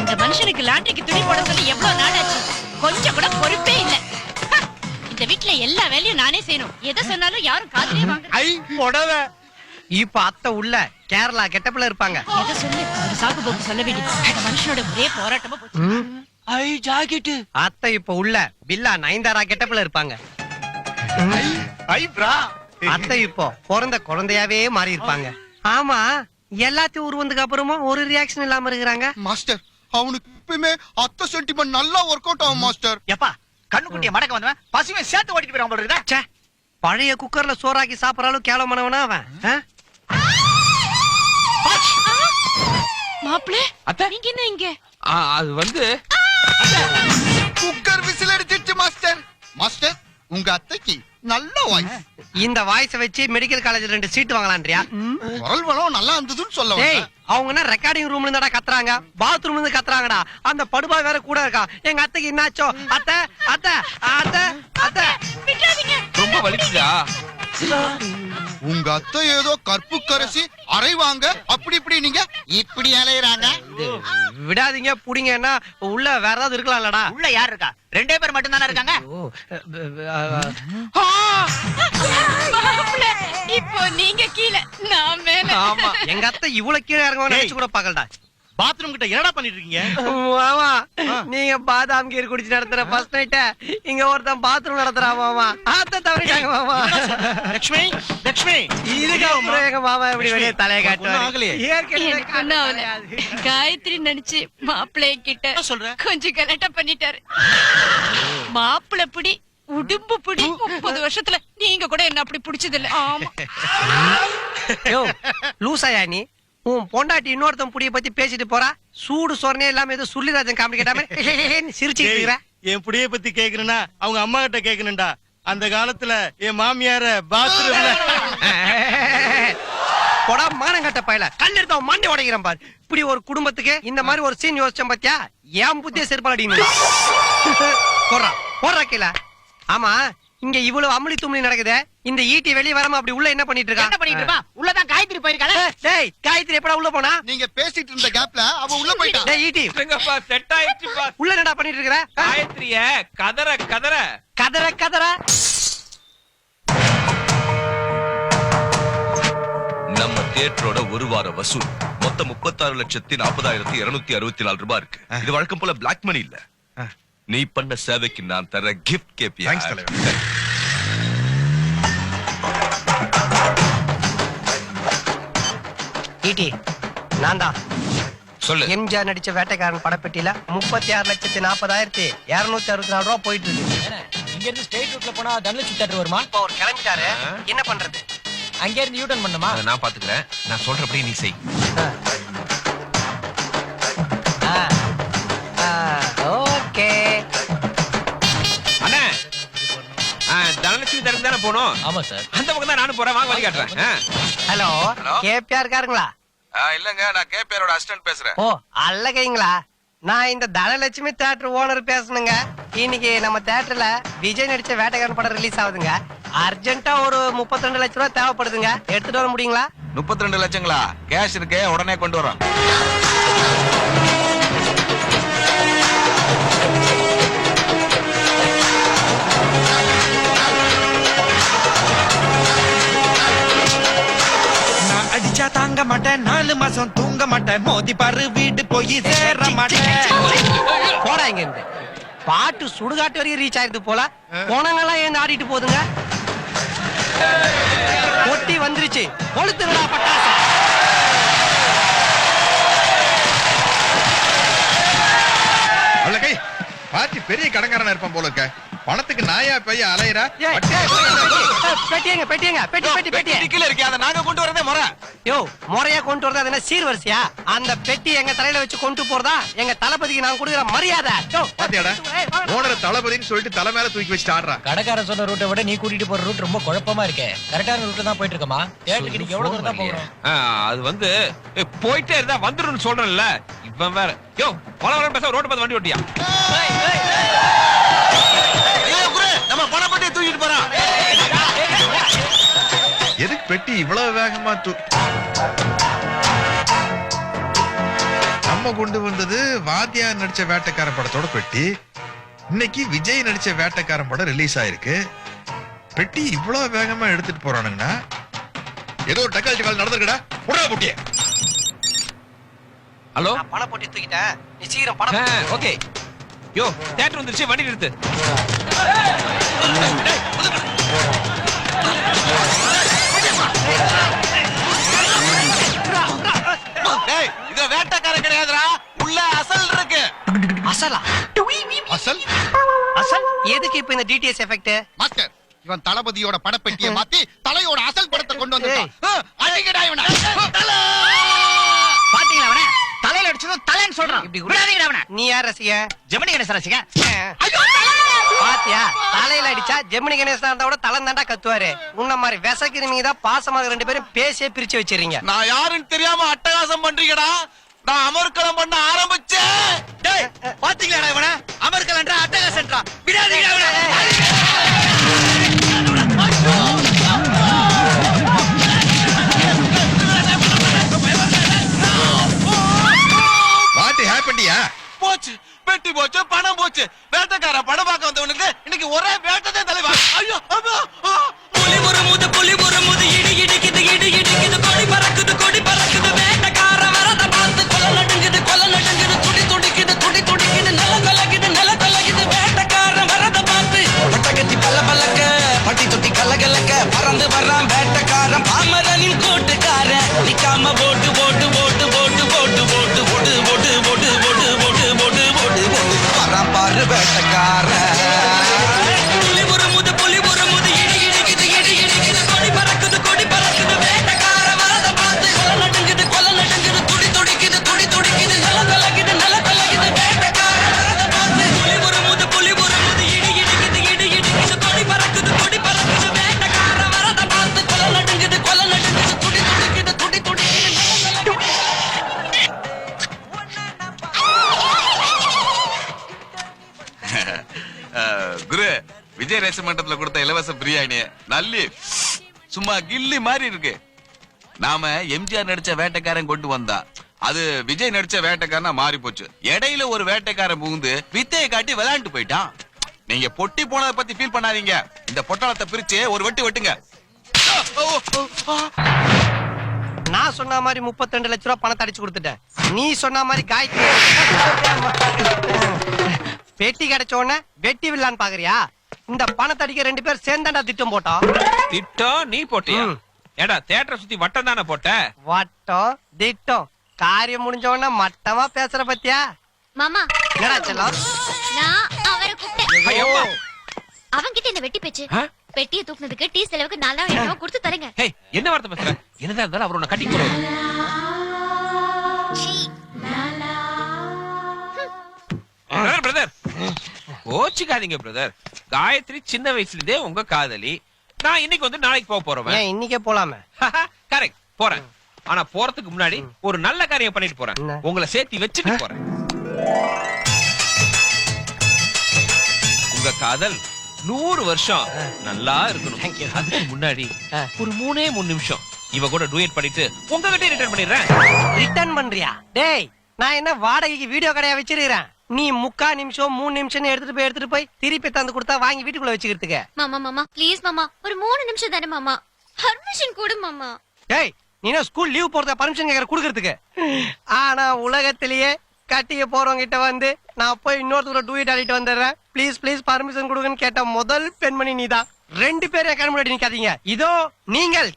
இந்த மனுஷனுக்கு லாண்டரிக்கு துணி போட சொல்லி எவ்வளவு நாள் கொஞ்சம் கூட பொறுப்பே இல்லை. எல்லா வேலையும் நானே செய்யணும். எதை சொன்னாலும் யாரும் காதுலயே வாங்க ஐ புடவை. இப்ப அத்தை உள்ள கேரளா கெட்டப்புல இருப்பாங்க. எதை சொல்லு? ஒரு சாக்கு போக்கு சொல்ல வேண்டியது. இந்த மனுஷனோட ஒரே போராட்டமா போச்சு. ஐ ஜாக்கெட் அத்தை இப்ப உள்ள பில்லா நயன்தாரா கெட்டப்புல இருப்பாங்க. ஐ ஐ பிரா. அத்தை இப்போ பிறந்த குழந்தையாவே மாறி இருப்பாங்க ஆமா எல்லாத்தையும் உருவந்துக்கு அப்புறமா ஒரு ரியாக்ஷன் இல்லாம இருக்கிறாங்க. மாஸ்டர் அவனுக்கு எப்பயுமே அத்த சென்டிமெண்ட் நல்லா ஒர்க் அவுட் ஆகும் மாஸ்டர். எப்பா கண்ணுக்குட்டிய மடக்க வந்தவன் பசுமை சேர்த்து ஓட்டிட்டு போயிடும் ச்சே பழைய குக்கர்ல சோறாக்கி சாப்பிடற அளவு கேவலமானவனா அவன்? ஆ? மாப்பிள அத்தை. நீங்க என்ன இங்க? ஆ, அது வந்து குக்கர் விசில் அடிச்சிருச்சு மாஸ்டர். மாஸ்டர் உங்க அத்தைக்கு நல்ல வாய்ஸ் இந்த வாய்ஸ வச்சு மெடிக்கல் காலேஜ்ல ரெண்டு சீட் வாங்கலான்றியா? குரல் வளம் நல்லா இருந்ததுன்னு சொல்ல டேய். அவங்க என்ன ரெக்கார்டிங் ரூம்ல இருந்தாடா கத்துறாங்க? பாத்ரூம்ல இருந்து கத்துறாங்கடா. அந்த படுபா வேற கூட இருக்கா? எங்க அத்தைக்கு என்னாச்சோ? அத்தை அத்தை அத்தை அத்தை. ரொம்ப வலிக்குதா? உங்க அத்தை ஏதோ கற்பு கரசி அரைவாங்க அப்படி இப்படி நீங்க இப்படி அலையறாங்க. விடாதீங்க புடிங்கன்னா உள்ள வேற ஏதாவது இருக்கலாம்லடா. உள்ள யார் இருக்கா? ரெண்டே பேர் மட்டும் தானே இருக்காங்க இப்போ நீங்க கீழே நான் மேல. ஆமா எங்க அத்தை இவ்வளவு கீழே இறங்குவாங்க டேய். நினைச்சு கூட பாக்கலடா பாத்ரூம் கிட்ட என்னடா பண்ணிட்டு இருக்கீங்க மாமா நீங்க பாதாம் கீர் குடிச்சு நடத்துற ஃபர்ஸ்ட் நைட்ட இங்க ஒருத்தன் பாத்ரூம் நடத்துறா மாமா. ஆத்த தவறிட்டாங்க மாமா. லட்சுமி லட்சுமி இதுக்கு அப்புறம் எங்க மாமா எப்படி வெளியே தலைய. காட்டுவாரு. காயத்ரி நினைச்சு மாப்பிள்ளைய கிட்ட என்ன சொல்ற? கொஞ்சம் கலட்ட பண்ணிட்டாரு. மாப்பிள்ளை பிடி உடும்பு பிடி முப்பது வருஷத்துல நீங்க கூட என்ன அப்படி பிடிச்சது இல்ல ஆமா. யோ லூசாயா நீ? உன் பொண்டாட்டி இன்னொருத்தன் புடிய பத்தி பேசிட்டு போறா? சூடு சொரணே இல்லாம ஏதோ சுள்ளிராஜன் காமெடி கேட்டாம சிரிச்சுக்கிட்டு இருக்கிற. என் புடிய பத்தி கேக்குறேன்னா அவங்க அம்மா கிட்ட கேக்குறேன்டா அந்த காலத்துல என் மாமியார பாத்ரூம்ல போடா மானங்கட்ட பயல. கல் எடுத்த அவன் மண்டை உடைக்கிறேன் பாரு. இப்படி ஒரு குடும்பத்துக்கு இந்த மாதிரி ஒரு சீன் யோசிச்சேன் பாத்தியா? ஏன் புத்திய செருப்பால் அடிக்கணும் போடுறா போடுறா கீழ. ஆமா இங்க இவ்வளவு அமளி தும்மலி நடக்குது? இந்த ஈட்டி வெளிய வராம அப்படி உள்ள என்ன பண்ணிட்டு என்ன பண்ணிட்டு இருக்கா உள்ளதான் காயத்ரி போயிருக்காளே. டேய் காயத்ரி எப்படா உள்ள போனா? நீங்க பேசிட்டு இருந்த கேப்ல அவ உள்ள போயிட்டா. டேய் ஈட்டி. இல்லைங்கப்பா செட் ஆயிடுச்சுப்பா. உள்ள என்னடா பண்ணிட்டு இருக்கிற? காயத்ரிய கதற கதற. கதற கதற. நம்ம தியேட்டரோட ஒரு வார வசூல். மொத்தம் முப்பத்தாறு லட்சத்தி நாற்பதாயிரத்தி இருநூத்தி அறுபத்தி நாலு ரூபாய் இருக்கு. இது வழக்கம் போல பிளாக் மணி இல்ல. நீ பண்ண சேவைக்கு நான் தர கிஃப்ட் கேப்பியா. ஈட்டி நான் தான். சொல்லு. எம்ஜிஆர் நடிச்ச வேட்டைக்காரன் படப்பெட்டியில முப்பத்தி ஆறு லட்சத்தி நாற்பதாயிரத்தி இருநூத்தி அறுபத்தி நாலு ரூபா போயிட்டு இருக்கு இங்க இருந்து ஸ்ட்ரெயிட் ரூட்ல போனா தனலட்சுமி தேட்டர் வருமா? இப்போ அவர் கிளம்பிட்டாரு. என்ன பண்றது? அங்க இருந்து யூ டர்ன் பண்ணுமா அதை நான் பாத்துக்கிறேன். நான் சொல்றபடி நீ செய். போகணும் ஆமா சார் அந்த பக்கம் தான் நானும் போறேன். வாங்க வழி காட்டுறேன். ஆ. Hello Hello? கேபிஆர் இருக்காருங்களா இல்லங்க நான் கேபிஆரோட அசிஸ்டன்ட் பேசுறேன். ஓ அல்லகைங்களா? நான் இந்த தனலட்சுமி தியேட்டர் ஓனர் பேசணுங்க. இன்னைக்கு நம்ம தியேட்டர்ல விஜய் நடிச்ச வேட்டைக்காரன் படம் ரிலீஸ் ஆகுதுங்க. அர்ஜென்ட்டா ஒரு முப்பத்தி ரெண்டு லட்ச ரூபா தேவைப்படுதுங்க. எடுத்துட்டு வர முடியுங்களா? முப்பத்தி ரெண்டு லட்சங்களா? கேஷ் இருக்கு உடனே கொண்டு வரோம் மாட்டேன் நாலு மாசம் தூங்க மாட்டேன். மோதி பாரு வீடு போய் சேர மாட்டேன். போடா இங்க இருந்து பாட்டு சுடுகாட்டு வரைக்கும் ரீச் ஆயிருது போல. போனங்கெல்லாம் ஏன் ஆடிட்டு போகுதுங்க ஒட்டி வந்துருச்சு. கொளுத்துடா பட்டாசு. அல்லகை பாட்டி பெரிய கடங்காரனா இருப்பான் போல இருக்க. பணத்துக்கு நாயா பைய அலையறா. பெட்டியங்க பெட்டியங்க பெட்டி பெட்டி பெட்டி. கீழே இருக்கே அதை நாங்க கொண்டு வரதே முறை யோ முறையா கொண்டு வரதா அது என்ன சீர்வரிசையா அந்த பெட்டி எங்க தலையில வச்சு கொண்டு போறதா? எங்க தளபதிக்கு நான் கொடுக்குற மரியாதை. யோ, பாத்தியாடா. ஓனரை தளபதின்னு சொல்லிட்டு தலை மேல தூக்கி வச்சுட்டு ஆடுறா. கடைக்காரன் சொன்ன ரூட்டை விட நீ கூட்டிட்டு போற ரூட் ரொம்ப குழப்பமா இருக்கே. கரெக்டான ரூட்ல தான் போயிட்டு இருக்கமா தேட்டருக்கு நீங்க எவ்வளவு தூரம் தான் ஆ, அது வந்து போயிட்டே இருந்தா வந்துருன்னு சொல்றேன்ல. இவன் வேற. யோ வள வள பேச ரோட்டு பார்த்து வண்டி ஓட்டியா? நம்ம பணப்பட்டியை தூக்கிட்டு போறான் எதுக்கு பெட்டி இவ்வளவு வேகமா தூ நம்ம கொண்டு வந்தது வாத்தியார் நடிச்ச வேட்டைக்காரன் படத்தோட பெட்டி. இன்னைக்கு விஜய் நடிச்ச வேட்டைக்காரன் படம் ரிலீஸ் ஆயிருக்கு. பெட்டி இவ்வளவு வேகமா எடுத்துட்டு போறானுங்கன்னா ஏதோ ஒரு டக்கால் டக்கால் நடந்திருக்கடா. புடா புட்டிய. ஹலோ? நான் பணம் போட்டு தூக்கிட்டேன். நீ சீக்கிரம் பணம் போட்டு- ஓகே. யோ தியேட்டர் வந்துருச்சு வண்டி நிறுத்து டேய் கிடையாதுடா. உள்ள அசல் இருக்கு. அசலா? அசல்? அசல்? எதுக்கு இப்ப இந்த டிடிஎஸ் எஃபெக்ட் மாஸ்டர் இவன் தளபதியோட படப்பெட்டியை மாத்தி தலையோட அசல் படத்தை கொண்டு. ஆ, அடிங்கடா இவனை. பாத்தீங்களா அவன? தலையில அடிச்சதும் தலைன்னு சொல்றான். இப்படி விடாதீங்கடா அவன. நீ யார் ரசிக? ஜெமினி கணேசன் ரசிகன் பாத்தியா? தலையில அடிச்சா ஜெமினி கணேசனா இருந்தா கூட தலை தாண்டா கத்துவாரு. உன்ன மாதிரி விசக்கிறீங்க தான் பாசமாக ரெண்டு பேரும் பேசியே பிரிச்சு வச்சிருங்க நான் யாருன்னு தெரியாம அட்டகாசம் பண்றீங்கடா. நான் அமர்க்களம் பண்ண ஆரம்பிச்சேன் டேய் பாத்தீங்களா இவன? அமர்க்களன்றா அட்டகாசன்றா விடாதீங்க அவன. ஹேப்பன்டியா போச்சு பெட்டி போச்சு பணம் போச்சு. வேட்டைக்கார படம் பார்க்க வந்தவனுக்கு இன்னைக்கு ஒரே வேட்டதே தலைவா. ஐயோ. புலி ஒரு முது புலி ஒரு முது. பிரியாணி சும்மா கில்லி மாதிரி இருக்கு. நாம எம்ஜிஆர் நடிச்ச வேட்டைக்காரன் கொண்டு வந்தா அது விஜய் நடிச்ச வேட்டைக்காரனா மாறி போச்சு. இடையில ஒரு வேட்டைக்காரன் புகுந்து வித்தையை காட்டி விளையாண்டு போயிட்டான். நீங்க பொட்டி போனதை பத்தி ஃபீல் பண்ணாதீங்க. இந்த பொட்டாளத்தை பிரிச்சு ஒரு வெட்டு வெட்டுங்க. நான் சொன்ன மாதிரி 32 லட்ச ரூபா பணத்தை அடிச்சு கொடுத்துட்டேன். நீ சொன்ன மாதிரி காய்க்கு பெட்டி கிடைச்ச உடனே வெட்டி விடலான்னு பாக்குறியா? இந்த பணத்தை அடிக்க ரெண்டு பேர் சேர்ந்தாண்டா திட்டம் போட்டோம் திட்டம் நீ போட்டியா. ஏடா தேட்டரை சுத்தி வட்டம் தானே போட்ட? வட்டம் திட்டம். காரியம் முடிஞ்ச உடனே மட்டமா பேசுற பத்தியா? மாமா. என்னடா செல்லம்? நான் அவரை கூப்பிட்டேன். அவன்கிட்ட இந்த வெட்டி பேச்சு. ஆ? பெட்டியை தூக்குனதுக்கு டீ செலவுக்கு நாலாயிரம் ரூபாய் கொடுத்து தரேங்க. என்ன வார்த்தை பேசுற? என்னதான் இருந்தாலும் அவர் உன்னை கட்டி போடுவாரு. பிரதர் பிரதர் கோச்சுக்காதீங்க பிரதர் காயத்ரி சின்ன வயசுல இருந்தே உங்க காதலி. நான் இன்னைக்கு வந்து நாளைக்கு போக போறவன். ஏன் இன்னைக்கே போலாமே? கரெக்ட் போறேன். ஆனா போறதுக்கு முன்னாடி ஒரு நல்ல காரியம் பண்ணிட்டு போறேன்? உங்களை சேர்த்து வச்சுட்டு போறேன். உங்க காதல் நூறு வருஷம் நல்லா இருக்கணும். அதுக்கு முன்னாடி. ஒரு மூணே மூணு நிமிஷம் இவ கூட டூயட் பண்ணிட்டு உங்ககிட்ட ரிட்டர்ன் பண்ணிடுறேன். ரிட்டர்ன் பண்றியா? டேய் நான் என்ன வாடகைக்கு வீடியோ கடையா வச்சிருக்கிறேன்? நீ முக்கா நிமிஷம் மூணு நிமிஷம் எடுத்துட்டு போய் எடுத்துட்டு போய் திருப்பி தந்து கொடுத்தா வாங்கி வீட்டுக்குள்ள வச்சுக்கிறதுக்கு. மாமா மாமா ப்ளீஸ் மாமா. ஒரு மூணு நிமிஷம் தானே மாமா. பர்மிஷன் கொடு மாமா. டேய் நீ ஸ்கூல் லீவ் போறத பர்மிஷன் கேக்குற குடுக்கறதுக்கு. ஆனா உலகத்திலேயே கட்டிக்க போறவங்க கிட்ட வந்து நான் போய் இன்னொருத்தர டூ இட் ஆடிட்டு வந்துடுறேன். ப்ளீஸ் ப்ளீஸ் பர்மிஷன் கொடுங்கன்னு கேட்ட முதல் பெண்மணி நீதான். ரெண்டு பேரும் முன்னாடி நிக்காதீங்க. இதோ நீங்கள்.